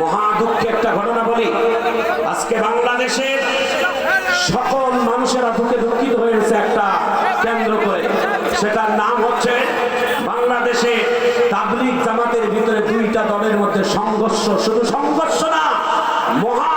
মহা দুঃখে একটা ঘটনা বলি। আজকে বাংলাদেশের সকল মানুষেরা দুঃখে দুঃখিত হয়েছে একটা কেন্দ্র করে। সেটার নাম হচ্ছে বাংলাদেশে তাবলিক জামাতের ভিতরে দুইটা দলের মধ্যে সংঘর্ষ। শুধু সংঘর্ষ না, মহা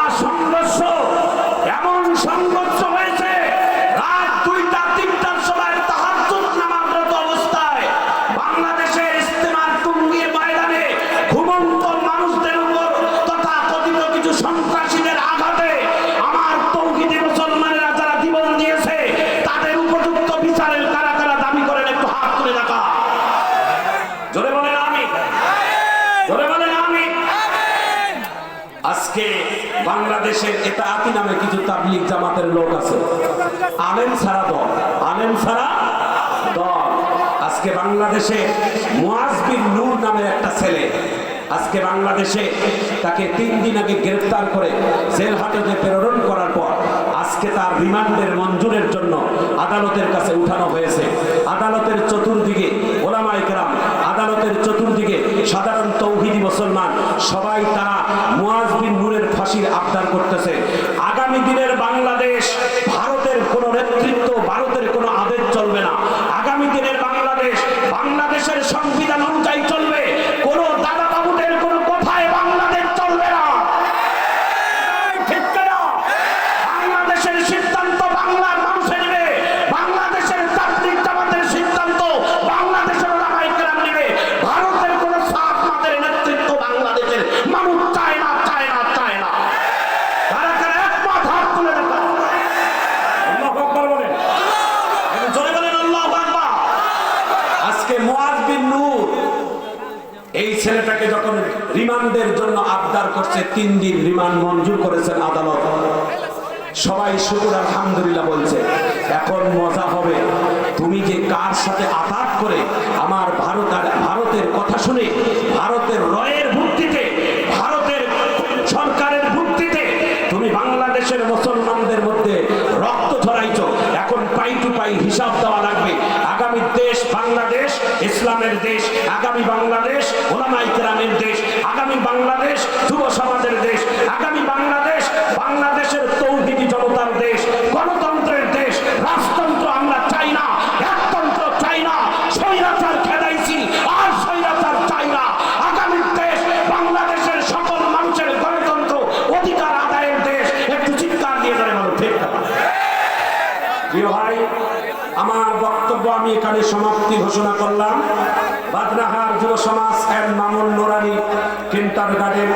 আজকে বাংলাদেশের এটা আতি নামে কিছু তাবলিগ জামাতের লোক আছে। আলেম ছাড়া দল। আলেম ছাড়া দল। আজকে বাংলাদেশে মুয়াজ বিন নূর নামের একটা ছেলে। আজকে বাংলাদেশে তাকে তিন দিন আগে গ্রেফতার করে জেল হাজতে প্রেরণ করার পর আজকে তার রিমান্ডের মঞ্জুরের জন্য আদালতের কাছে উঠানো হয়েছে। আদালতের চতুর্দিকে ওলামাই কেরাম, আদালতের চতুর্দিকে সাধারণ তৌহিদি মুসলমান সবাই তারা মুয়াজ বিন নূরের ফাঁসির আবদার করতেছে। আগামী দিনের বাংলাদেশ ভারতের কোন নেতৃত্ব, ভারতের কোনো আদেশ চলবে না। আগামী দিনের বাংলাদেশ বাংলাদেশের সংবিধান অনুযায়ী চলবে কোন দাদা বাবুদের কোনো কথায় বাংলাদেশ চলবে না ঠিক কিনা? বাংলাদেশের সিদ্ধান্ত বাংলার মানুষে নেবে বাংলাদেশের তাবলিগ জামাতের সিদ্ধান্ত বাংলাদেশের ওলামায়ে কেরাম নেবে ভারতের কোন সাত মাদের নেতৃত্ব বাংলাদেশের মানুষ চায় না চায় না চায় না কারা কারা একমত হাত তুলে দেখা আল্লাহু আকবার বলেন একটু জোরে বলেন আল্লাহু আকবার আজকে মুয়াজ বিন নূর এই ছেলেটাকে যখন রিমান্ডের জন্য আবদার করছে, তিন দিন রিমান্ড মঞ্জুর করেছেন আদালত। সবাই শুকুর, আলহামদুলিল্লাহ বলছে, এখন মজা হবে। তুমি যে কার সাথে আঘাত করে আমার ভারত আর ভারতের কথা শুনে, ভারতের রয়ের ভিত্তিতে ভারতের সরকারের ভিত্তিতে তুমি বাংলাদেশের মুসলমানদের মধ্যে রক্ত ঝরাইছ এখন পাই টু পাই হিসাব দেওয়া লাগবে। আগামী দেশ বাংলাদেশ, ইসলামের দেশ, আগামী বাংলাদেশ ওলামাই কেরামের দেশ, আগামী বাংলাদেশ যুব সমাজের দেশ, আগামী বাংলাদেশ বাংলাদেশের তৌহিদি জনতার দেশ, গণতন্ত্রের দেশ, রাজতন্ত্র আমরা চাই না, একতন্ত্র চাই খেদাইছি, আর স্বৈরাচার চাই আগামী দেশ বাংলাদেশের সকল মানুষের গণতন্ত্র, অধিকার আদায়ের দেশ, একটু চিৎকার দিয়ে ভাই, আমার বক্তব্য আমি এখানে সমাপ্তি ঘোষণা করলাম। বাদনাহার যুব সমাজ এর মামুন নোরানি কিন্টার গার্ডেন